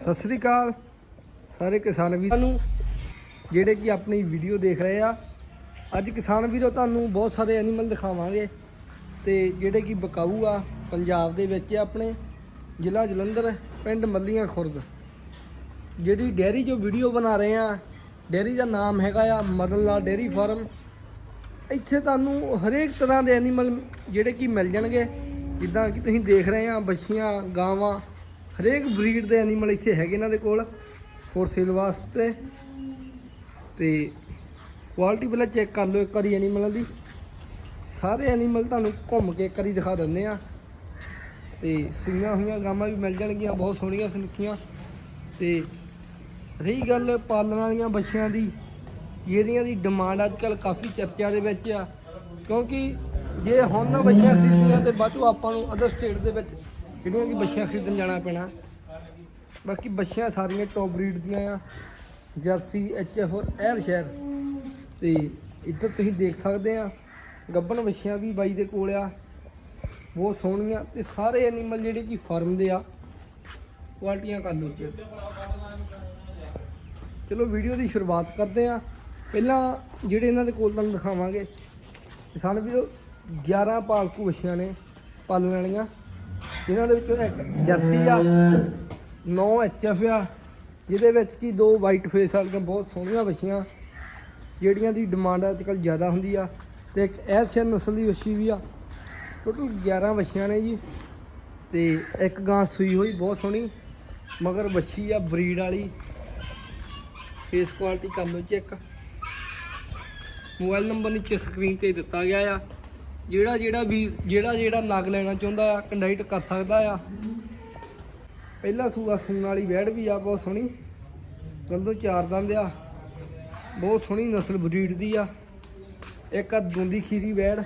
ਸਤਿ ਸ੍ਰੀ ਅਕਾਲ। ਸਾਰੇ ਕਿਸਾਨ ਵੀਰਾਂ ਨੂੰ ਜਿਹੜੇ ਕਿ ਆਪਣੀ ਵੀਡੀਓ ਦੇਖ ਰਹੇ ਆ, ਅੱਜ ਕਿਸਾਨ ਵੀਰੋ ਤੁਹਾਨੂੰ ਬਹੁਤ ਸਾਰੇ ਐਨੀਮਲ ਦਿਖਾਵਾਂਗੇ ਤੇ ਜਿਹੜੇ ਕਿ ਬਕਾਊ ਆ, ਪੰਜਾਬ ਦੇ ਵਿੱਚ ਆਪਣੇ, ਜ਼ਿਲ੍ਹਾ ਜਲੰਧਰ, ਪਿੰਡ ਮੱਲੀਆਂ ਖੁਰਦ। ਜਿਹੜੀ ਡੈਰੀ ਜੋ ਵੀਡੀਓ ਬਣਾ ਰਹੇ ਆ ਡੈਰੀ ਦਾ ਨਾਮ ਹੈਗਾ ਆ ਮਦਨ ਲਾਲ ਡੈਰੀ ਫਾਰਮ। ਇੱਥੇ ਤੁਹਾਨੂੰ ਹਰੇਕ ਤਰ੍ਹਾਂ ਦੇ ਐਨੀਮਲ ਜਿਹੜੇ ਕਿ ਮਿਲ ਜਾਣਗੇ। ਜਿੱਦਾਂ ਕਿ ਤੁਸੀਂ ਦੇਖ ਰਹੇ ਆ, ਬੱਛੀਆਂ, ਗਾਵਾਂ ਹਰੇਕ ਬਰੀਡ ਦੇ ਐਨੀਮਲ ਇੱਥੇ ਹੈਗੇ ਇਹਨਾਂ ਦੇ ਕੋਲ ਫੋਰ ਸੇਲ ਵਾਸਤੇ। ਤੇ ਕੁਆਲਿਟੀ ਪਹਿਲਾਂ ਚੈੱਕ ਕਰ ਲਓ ਇੱਕ ਵਾਰੀ ਐਨੀਮਲਾਂ ਦੀ। ਸਾਰੇ ਐਨੀਮਲ ਤੁਹਾਨੂੰ ਘੁੰਮ ਕੇ ਇੱਕ ਵਾਰੀ ਦਿਖਾ ਦਿੰਦੇ ਆ। ਤੇ ਸੁਈਆਂ ਹੋਈਆਂ ਗਾਵਾਂ ਵੀ ਮਿਲ ਜਾਣਗੀਆਂ, ਬਹੁਤ ਸੋਹਣੀਆਂ ਸੁਨੱਖੀਆਂ। ਤੇ ਰਹੀ ਗੱਲ ਪਾਲਣ ਵਾਲੀਆਂ ਬੱਚਿਆਂ ਦੀ, ਜਿਹੜੀਆਂ ਦੀ ਡਿਮਾਂਡ ਅੱਜ ਕੱਲ ਕਾਫੀ ਚਰਚਾ ਦੇ ਵਿੱਚ ਆ। ਕਿਉਂਕਿ ਜੇ ਹੁਣ ਨਾ ਬੱਚਿਆਂ ਖਰੀਦੀਆਂ ਤੇ ਬਾਅਦ ਆਪਾਂ ਨੂੰ ਅਦਰ ਸਟੇਟ ਦੇ ਵਿੱਚ ਜਿਹੜੀਆਂ ਕਿ ਬੱਚਿਆਂ ਖਰੀਦਣ ਜਾਣਾ ਪੈਣਾ। ਬਾਕੀ ਬੱਚਿਆਂ ਸਾਰੀਆਂ ਟੌਪ ਬਰੀਡ ਦੀਆਂ ਆ। ਜਰਸੀ ਐਚਐਫ ਔਰ ਐਲ ਸ਼ਹਿਰ। ਤੇ ਇੱਧਰ ਤੁਸੀਂ ਦੇਖ ਸਕਦੇ ਆ ਗੱਬਨ ਬੱਚਿਆਂ ਵੀ ਬਾਈ ਦੇ ਕੋਲ ਆ। ਬਹੁਤ ਸੋਹਣੀਆਂ ਤੇ ਸਾਰੇ ਐਨੀਮਲ ਜਿਹੜੇ ਕਿ ਫਾਰਮ ਦੇ ਆ, ਕੁਆਲਟੀਆਂ ਕਰ ਲਓ ਚਲੋ ਵੀਡੀਓ ਦੀ ਸ਼ੁਰੂਆਤ ਕਰਦੇ ਆ। ਪਹਿਲਾਂ ਜਿਹੜੇ ਇਹਨਾਂ ਦੇ ਕੋਲ ਤੁਹਾਨੂੰ ਦਿਖਾਵਾਂਗੇ। ਸਾਨੂੰ ਵੀ 11 ਪਾਲਤੂ ਬੱਛੀਆਂ ਨੇ, ਪਾਲਣ ਵਾਲੀਆਂ। ਜਿਨ੍ਹਾਂ ਦੇ ਵਿੱਚੋਂ ਇੱਕ ਜਰਸੀ ਆ 9 ਐਚਐਫ ਆ, ਜਿਹਦੇ ਵਿੱਚ ਕੀ ਦੋ ਵਾਈਟ ਫੇਸ ਵਾਲੀਆਂ ਬਹੁਤ ਸੋਹਣੀਆਂ ਬੱਛੀਆਂ ਜਿਹੜੀਆਂ ਦੀ ਡਿਮਾਂਡ ਅੱਜ ਕੱਲ੍ਹ ਜ਼ਿਆਦਾ ਹੁੰਦੀ ਆ, ਤੇ ਇੱਕ ਐਸ਼ੀਅਨ ਨਸਲ ਦੀ ਬੱਛੀ ਵੀ ਆ। ਟੋਟਲ 11 ਬੱਛੀਆਂ ਨੇ ਜੀ, ਤੇ ਇੱਕ ਗਾਂ ਸੂਈ ਹੋਈ ਬਹੁਤ ਸੋਹਣੀ, ਮਗਰ ਬੱਛੀ ਆ ਬਰੀਡ ਵਾਲੀ। ਫੇਸ ਕੁਆਲਿਟੀ ਕਰ ਲਓ ਚੈੱਕ ਮੋਬਾਈਲ ਨੰਬਰ ਨੀਚੇ ਸਕਰੀਨ ਤੇ ਦਿੱਤਾ ਗਿਆ ਆ। ਜਿਹੜਾ ਜਿਹੜਾ ਵੀ ਜਿਹੜਾ ਜਿਹੜਾ ਨਗ ਲੈਣਾ ਚਾਹੁੰਦਾ ਆ ਕੰਡਾਈਟ ਕਰ ਸਕਦਾ ਆ। ਪਹਿਲਾ ਸੂਆ ਸੂਣ ਵਾਲੀ ਵੈੜ ਵੀ ਆ, ਬਹੁਤ ਸੋਹਣੀ। ਗੰਦੋਂ ਚਾਰ ਦੰਦ ਆ। ਬਹੁਤ ਸੋਹਣੀ ਨਸਲ ਬਰੀਡ ਦੀ ਆ। ਇੱਕ ਆ ਦੁੰਦੀ ਖੀਰੀ ਵੈੜ।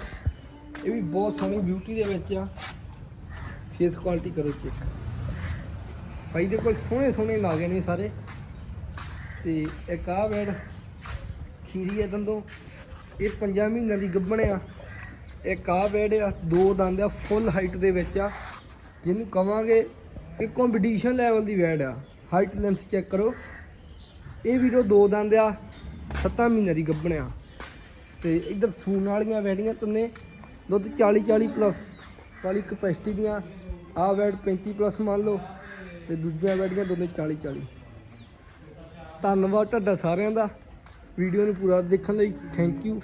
ਇਹ ਵੀ ਬਹੁਤ ਸੋਹਣੀ ਬਿਊਟੀ ਦੇ ਵਿੱਚ ਆ। ਫੇਸ ਕੁਆਲਿਟੀ ਕਰੋ ਚੈੱਕ ਭਾਈ ਦੇ ਕੋਲ ਸੋਹਣੇ ਸੋਹਣੇ ਨਾਗੇ ਨੇ ਸਾਰੇ। ਤੇ ਇੱਕ ਆ ਵੈੜ, ਖੀਰੀ ਆ ਦੰਦੋਂ। ਇਹ ਪੰਜਾਂ ਮਹੀਨਿਆਂ ਦੀ ਗੱਭਣ ਆ। ਇੱਕ ਆ ਵੈੜ ਆ, ਦੋ ਦੰਦ ਆ ਫੁੱਲ ਹਾਈਟ ਦੇ ਵਿੱਚ ਆ। ਜਿਹਨੂੰ ਕਵਾਂਗੇ ਕਿ ਕੰਪੀਟੀਸ਼ਨ ਲੈਵਲ ਦੀ ਵੈੜ ਆ। ਹਾਈਟ ਲੈਂਥ ਚੈੱਕ ਕਰੋ। ਇਹ ਵੀਰੋ ਦੋ ਦੰਦ ਆ, ਸੱਤਾਂ ਮਹੀਨਿਆਂ ਦੀ ਗੱਭਣ ਆ। ਤੇ ਇੱਧਰ ਸੂਣ ਵਾਲੀਆਂ ਵੈੜੀਆਂ ਤਿੰਨੇ, ਦੁੱਧ 40 40 ਪਲੱਸ ਵਾਲੀ ਕਪੈਸਿਟੀ ਦੀਆਂ। ਆ ਵੈੜ 35 ਪਲੱਸ ਮੰਨ ਲਓ, ਤੇ ਦੂਜੀਆਂ ਵੈੜੀਆਂ ਦੋਨੇ 40 40 ਧੰਨਵਾਦ ਤੁਹਾਡਾ ਸਾਰਿਆਂ ਦਾ। ਵੀਡੀਓ ਨੂੰ ਪੂਰਾ ਦੇਖਣ ਲਈ ਥੈਂਕ ਯੂ